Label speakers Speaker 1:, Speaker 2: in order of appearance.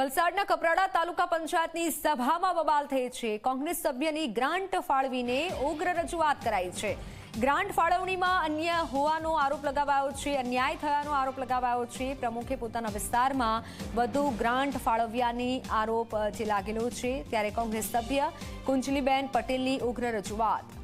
Speaker 1: વલસાડના કપરાડા તાલુકા પંચાયતની સભામાં બબાલ થઈ છે. કોંગ્રેસ સભ્યની ગ્રાન્ટ ફાળવીને ઉગ્ર રજૂઆત કરાઈ છે. ગ્રાન્ટ ફાળવણીમાં અન્ય હોવાનો આરોપ લગાવાયો છે, અન્યાય થયાનો આરોપ લગાવાયો છે. પ્રમુખે પોતાના વિસ્તારમાં વધુ ગ્રાન્ટ ફાળવ્યાની આરોપ જે લાગેલો છે. ત્યારે કોંગ્રેસ સભ્ય કુંજલીબેન પટેલની ઉગ્ર રજૂઆત.